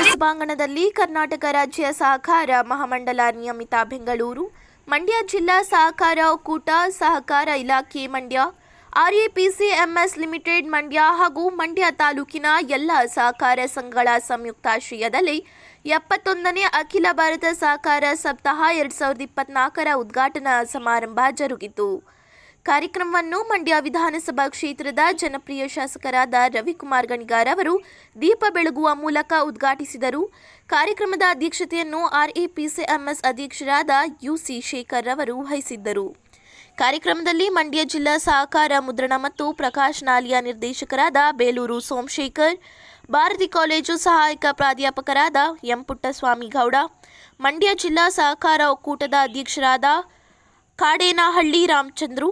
ಸಭಾಂಗಣದಲ್ಲಿ ಕರ್ನಾಟಕ ರಾಜ್ಯ ಸಹಕಾರ ಮಹಾಮಂಡಲ ನಿಯಮಿತ ಬೆಂಗಳೂರು, ಮಂಡ್ಯ ಜಿಲ್ಲಾ ಸಹಕಾರ ಒಕ್ಕೂಟ, ಸಹಕಾರ ಇಲಾಖೆ ಮಂಡ್ಯ ಆರ್ಎಪಿಸಿಎಂಎಸ್ ಲಿಮಿಟೆಡ್ ಮಂಡ್ಯ ಹಾಗೂ ಮಂಡ್ಯ ತಾಲೂಕಿನ ಎಲ್ಲ ಸಹಕಾರ ಸಂಘಗಳ ಸಂಯುಕ್ತಾಶ್ರಯದಲ್ಲಿ ಎಪ್ಪತ್ತೊಂದನೇ ಅಖಿಲ ಭಾರತ ಸಹಕಾರ ಸಪ್ತಾಹ ಎರಡು ಸಾವಿರದ ಇಪ್ಪತ್ನಾಲ್ಕರ ಉದ್ಘಾಟನಾ ಸಮಾರಂಭ ಜರುಗಿತು. ಕಾರ್ಯಕ್ರಮವನ್ನು ಮಂಡ್ಯ ವಿಧಾನಸಭಾ ಕ್ಷೇತ್ರದ ಜನಪ್ರಿಯ ಶಾಸಕರಾದ ರವಿಕುಮಾರ್ ಗಣಿಗಾರ್ ಅವರು ದೀಪ ಬೆಳಗುವ ಮೂಲಕ ಉದ್ಘಾಟಿಸಿದರು. ಕಾರ್ಯಕ್ರಮದ ಅಧ್ಯಕ್ಷತೆಯನ್ನು ಆರ್ಎಪಿಸಿಎಂಎಸ್ ಅಧ್ಯಕ್ಷರಾದ ಯುಸಿ ಶೇಖರ್ ಅವರು ವಹಿಸಿದ್ದರು. ಕಾರ್ಯಕ್ರಮದಲ್ಲಿ ಮಂಡ್ಯ ಜಿಲ್ಲಾ ಸಹಕಾರ ಮುದ್ರಣ ಮತ್ತು ಪ್ರಕಾಶ್ ನಾಲಿಯಾ ನಿರ್ದೇಶಕರಾದ ಬೇಲೂರು ಸೋಮಶೇಖರ್, ಭಾರತಿ ಕಾಲೇಜು ಸಹಾಯಕ ಪ್ರಾಧ್ಯಾಪಕರಾದ ಎಂ ಪುಟ್ಟಸ್ವಾಮಿ ಗೌಡ, ಮಂಡ್ಯ ಜಿಲ್ಲಾ ಸಹಕಾರ ಒಕ್ಕೂಟದ ಅಧ್ಯಕ್ಷರಾದ ಕಾಡೇನಹಳ್ಳಿ ರಾಮಚಂದ್ರು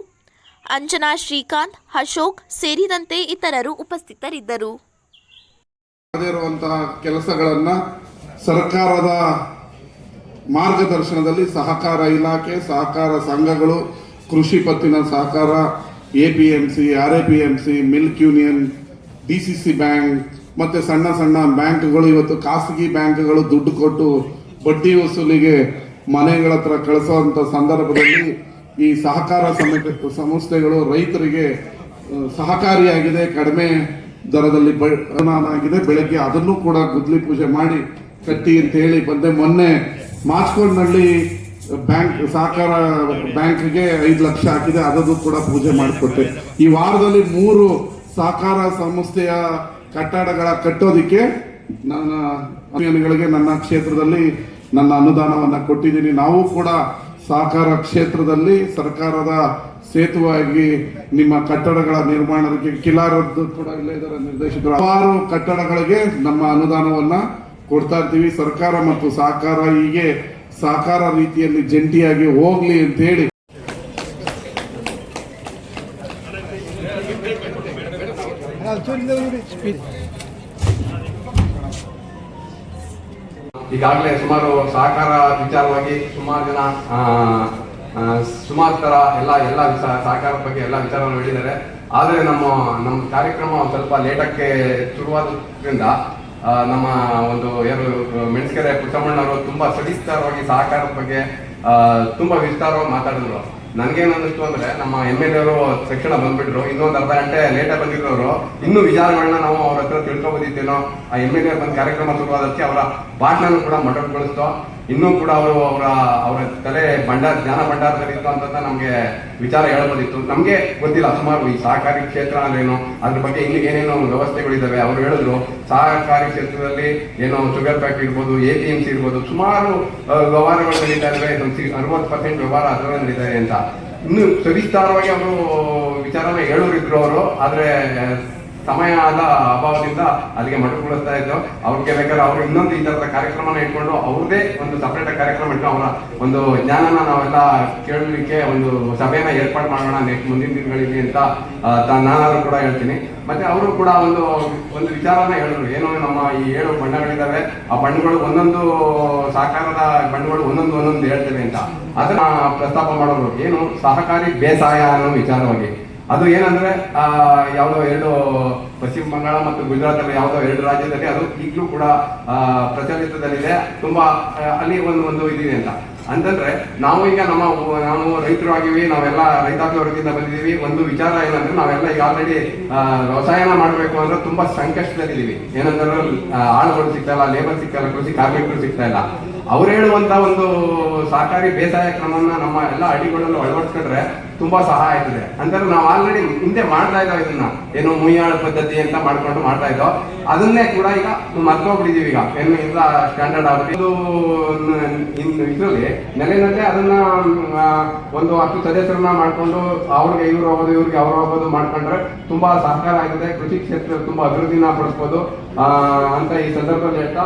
ಅಂಜನಾ ಶ್ರೀಕಾಂತ್, ಅಶೋಕ್ ಸೇರಿದಂತೆ ಇತರರು ಉಪಸ್ಥಿತರಿದ್ದರು. ಕೆಲಸಗಳನ್ನ ಸರ್ಕಾರದ ಮಾರ್ಗದರ್ಶನದಲ್ಲಿ ಸಹಕಾರ ಇಲಾಖೆ, ಸಹಕಾರ ಸಂಘಗಳು, ಕೃಷಿ ಪತ್ತಿನ ಸಹಕಾರ A P M C R A P M C milk union, D C C bank, ಮತ್ತೆ ಸಣ್ಣ ಸಣ್ಣ ಬ್ಯಾಂಕ್ಗಳು, ಇವತ್ತು ಖಾಸಗಿ ಬ್ಯಾಂಕ್ಗಳು ದುಡ್ಡು ಕೊಟ್ಟು ಬಡ್ಡಿ ವಸೂಲಿಗೆ ಮನೆಗಳ ಹತ್ರ ಕಳಿಸುವಂತ ಸಂದರ್ಭದಲ್ಲಿ ಈ ಸಹಕಾರ ಸಮಿತಿ ಸಂಸ್ಥೆಗಳು ರೈತರಿಗೆ ಸಹಕಾರಿಯಾಗಿದೆ, ಕಡಿಮೆ ದರದಲ್ಲಿ ಆಗಿದೆ, ಬೆಳಗ್ಗೆ ಅದನ್ನು ಕೂಡ ಗುದ್ಲಿ ಪೂಜೆ ಮಾಡಿ ಕಟ್ಟಿ ಅಂತ ಹೇಳಿ ಬಂದೆ. ಮೊನ್ನೆ ಮಾಚ್ಕೊಂಡ್ನಲ್ಲಿ ಬ್ಯಾಂಕ್, ಸಹಕಾರ ಬ್ಯಾಂಕ್ಗೆ ಐದು ಲಕ್ಷ ಹಾಕಿದೆ, ಅದನ್ನು ಕೂಡ ಪೂಜೆ ಮಾಡಿಕೊಟ್ಟೆ. ಈ ವಾರದಲ್ಲಿ ಮೂರು ಸಹಕಾರ ಸಂಸ್ಥೆಯ ಕಟ್ಟಡಗಳ ಕಟ್ಟೋದಿಕ್ಕೆ ನನ್ನ ಅಭಿಯಾನಿಗಳಿಗೆ ನನ್ನ ಕ್ಷೇತ್ರದಲ್ಲಿ ನನ್ನ ಅನುದಾನವನ್ನು ಕೊಟ್ಟಿದ್ದೀನಿ. ನಾವು ಕೂಡ ಸಹಕಾರ ಕ್ಷೇತ್ರದಲ್ಲಿ ಸರ್ಕಾರದ ಸೇತುವಾಗಿ ನಿಮ್ಮ ಕಟ್ಟಡಗಳ ನಿರ್ಮಾಣಕ್ಕೆ ಕಿಲಾರದ್ದು ಕೂಡ ಇಲ್ಲೇ ಇದರ ನಿರ್ದೇಶಕರು. ಹಲವಾರು ಕಟ್ಟಡಗಳಿಗೆ ನಮ್ಮ ಅನುದಾನವನ್ನ ಕೊಡ್ತಾ ಇರ್ತೀವಿ. ಸರ್ಕಾರ ಮತ್ತು ಸಹಕಾರ ಹೀಗೆ ಸಹಕಾರ ರೀತಿಯಲ್ಲಿ ಜಂಟಿಯಾಗಿ ಹೋಗ್ಲಿ ಅಂತ ಹೇಳಿ ಈಗಾಗಲೇ ಸುಮಾರು ಸಹಕಾರ ವಿಚಾರವಾಗಿ ಸುಮಾರು ಜನ ಸುಮಾರು ತರ ಎಲ್ಲ ಎಲ್ಲ ಸಹಕಾರ ಬಗ್ಗೆ ಎಲ್ಲ ವಿಚಾರವನ್ನು ಹೇಳಿದ್ದಾರೆ. ಆದರೆ ನಮ್ಮ ನಮ್ಮ ಕಾರ್ಯಕ್ರಮ ಸ್ವಲ್ಪ ಲೇಟಕ್ಕೆ ಶುರುವಾದ್ರಿಂದ ನಮ್ಮ ಒಂದು ಏನು ಮೆಣಸ್ಕೆರೆ ಪುಟ್ಟಮ್ಮಣ್ಣವರು ತುಂಬಾ ಸವಿಸ್ತಾರವಾಗಿ ಸಹಕಾರದ ಬಗ್ಗೆ ತುಂಬಾ ವಿಸ್ತಾರವಾಗಿ ಮಾತಾಡಿದ್ರು. ನನ್ಗೇನ್ ಅನ್ನಿಸ್ತು ಅಂದ್ರೆ ನಮ್ಮ ಎಂ ಎಲ್ ಎರು ತಕ್ಷಣ ಬಂದ್ಬಿಟ್ರು. ಇನ್ನೊಂದು ಅರ್ಧ ಗಂಟೆ ಲೇಟಾಗಿ ಅವರು ಇನ್ನೂ ವಿಚಾರಗಳನ್ನ ನಾವು ಅವ್ರ ಹತ್ರ ತಿಳ್ಕೊಬೋದಿತ್ತೇನೋ. ಆ ಎಂ ಎಲ್ ಎ ಬಂದ ಕಾರ್ಯಕ್ರಮ ಶುರುವಾದಕ್ಕೆ ಅವರ ಭಾಷಣ ಕೂಡ ಮೊಟಕುಗೊಳಿಸ್ತು ಇನ್ನೂ ಕೂಡ ಅವರು ಅವರ ಅವರ ತಲೆ ಭಂಡಾರ, ಜ್ಞಾನ ಭಂಡಾರದಲ್ಲಿ ಅಂತ ನಮಗೆ ವಿಚಾರ ಹೇಳ್ಬೋದಿತ್ತು. ನಮಗೆ ಗೊತ್ತಿಲ್ಲ, ಸುಮಾರು ಈ ಸಹಕಾರಿ ಕ್ಷೇತ್ರ ಅಂದ್ರೇನು ಅದ್ರ ಬಗ್ಗೆ ಇಲ್ಲಿ ಏನೇನೋ ವ್ಯವಸ್ಥೆಗಳಿದ್ದಾವೆ ಅವ್ರು ಹೇಳಿದ್ರು, ಸಹಕಾರಿ ಕ್ಷೇತ್ರದಲ್ಲಿ ಏನೋ ಶುಗರ್ ಪ್ಯಾಕ್ ಇರ್ಬೋದು ಎ ಪಿ ಎಂ ಸಿ ಇರ್ಬೋದು, ಸುಮಾರು ವ್ಯವಹಾರಗಳು ನಡೀತಾ ಇದ್ದಾರೆ ಅರವತ್ತು ಪರ್ಸೆಂಟ್ ವ್ಯವಹಾರ ಅದರಲ್ಲಿ ನಡೀತಾರೆ ಅಂತ. ಇನ್ನು ಸವಿಸ್ತಾರವಾಗಿ ಅವರು ವಿಚಾರನ ಹೇಳೋರಿದ್ರು ಅವರು, ಆದ್ರೆ ಸಮಯದ ಅಭಾವದಿಂದ ಅಲ್ಲಿಗೆ ಮೊಟಕುಗೊಳಿಸ್ತಾ ಇದ್ದು ಅವ್ರಿಗೆ ಬೇಕಾದ್ರೆ ಅವ್ರು ಇನ್ನೊಂದು ಈ ತರದ ಕಾರ್ಯಕ್ರಮನ ಇಟ್ಕೊಂಡು ಅವ್ರದೇ ಒಂದು ಸಪರೇಟ್ ಕಾರ್ಯಕ್ರಮ ಇಟ್ಟು ಅವರ ಒಂದು ಜ್ಞಾನನ ನಾವೆಲ್ಲ ಕೇಳಲಿಕ್ಕೆ ಒಂದು ಸಭೆನ ಏರ್ಪಾಡು ಮಾಡೋಣ ನೆಕ್ಸ್ಟ್ ಮುಂದಿನ ದಿನಗಳಲ್ಲಿ ಅಂತ ನಾನಾದ್ರೂ ಕೂಡ ಹೇಳ್ತೀನಿ. ಮತ್ತೆ ಅವರು ಕೂಡ ಒಂದು ಒಂದು ವಿಚಾರನ ಹೇಳಿದ್ರು. ಏನು ನಮ್ಮ ಈ ಏಳು ಬಣ್ಣಗಳಿದ್ದಾವೆ ಆ ಬಣ್ಣಗಳು ಒಂದೊಂದು ಸಹಕಾರದ ಬಣ್ಣಗಳು ಒಂದೊಂದು ಒಂದೊಂದು ಹೇಳ್ತೇವೆ ಅಂತ. ಅದನ್ನ ಪ್ರಸ್ತಾಪ ಮಾಡೋರು. ಏನು ಸಹಕಾರಿ ಬೇಸಾಯ ಅನ್ನೋ ವಿಚಾರವಾಗಿ. ಅದು ಏನಂದ್ರೆ, ಆ, ಯಾವುದೋ ಎರಡು ಪಶ್ಚಿಮ ಬಂಗಾಳ ಮತ್ತು ಗುಜರಾತ್ ಅಲ್ಲಿ ಯಾವುದೋ ಎರಡು ರಾಜ್ಯದಲ್ಲಿ ಅದು ಈಗಲೂ ಕೂಡ ಪ್ರಚಲಿತದಲ್ಲಿದೆ. ತುಂಬಾ ಅಲ್ಲಿ ಒಂದು ಒಂದು ಇದಿದೆ ಅಂತ. ಅಂತಂದ್ರೆ, ನಾವು ಈಗ ನಮ್ಮ, ನಾವು ರೈತರು ಆಗಿವಿ, ನಾವೆಲ್ಲ ರೈತಾಪಿ ವರ್ಗದಿಂದ ಬಂದಿದ್ದೀವಿ ಒಂದು ವಿಚಾರ ಏನಂದ್ರೆ, ನಾವೆಲ್ಲ ಈಗ ಆಲ್ರೆಡಿ ವ್ಯವಸಾಯನ ಮಾಡಬೇಕು ಅಂದ್ರೆ ತುಂಬಾ ಸಂಕಷ್ಟದಲ್ಲಿದ್ದೀವಿ ಏನಂದ್ರೆ ಆಳುಗಳು ಸಿಗ್ತಾ ಇಲ್ಲ ಲೇಬರ್ ಸಿಗ್ತಾ ಇಲ್ಲ, ಕೃಷಿ ಕಾರ್ಮಿಕರು ಸಿಗ್ತಾ ಇಲ್ಲ. ಅವ್ರು ಹೇಳುವಂತ ಒಂದು ಸಹಕಾರಿ ಬೇಸಾಯ ಕ್ರಮನ ನಮ್ಮ ಎಲ್ಲ ಹಳ್ಳಿಗಳಲ್ಲಿ ಅಳವಡಿಸ್ಕೊಂಡ್ರೆ ತುಂಬಾ ಸಹಾಯ ಆಗ್ತದೆ. ಅಂದ್ರೆ ನಾವು ಆಲ್ರೆಡಿ ಹಿಂದೆ ಮಾಡ್ತಾ ಇದ್ದಾವೆ ಇದನ್ನ. ಏನು ಮುಯ್ಯಾಳ ಪದ್ಧತಿ ಅಂತ ಮಾಡ್ಕೊಂಡು ಮಾಡ್ತಾ ಇದ್ದೋ. ಅದನ್ನೇ ಕೂಡ ಈಗ ಮರ್ತೋಗ್ಬಿಟ್ಟಿದೀವಿ ಈಗ. ಏನು ಇಲ್ಲ ಸ್ಟ್ಯಾಂಡರ್ಡ್ ಆಗುತ್ತೆ. ಇದು ಇದರಲ್ಲಿ ನೆಲೆನಲ್ಲೇ ಅದನ್ನ ಒಂದು ಹತ್ತು ಸದಸ್ಯರನ್ನ ಮಾಡ್ಕೊಂಡು ಅವ್ರಿಗೆ ಇವ್ರು ಹೋಗೋದು ಇವ್ರಿಗೆ ಅವ್ರು ಹೋಗೋದು ಮಾಡ್ಕೊಂಡ್ರೆ ತುಂಬಾ ಸಹಕಾರ ಆಗಿದೆ ಕೃಷಿ ಕ್ಷೇತ್ರ ತುಂಬಾ ಅಭಿವೃದ್ಧಿನ ಪಡಿಸ್ಬೋದು. ಅಂತ ಈ ಸಂದರ್ಭದಲ್ಲಿ ಹೇಳ್ತಾ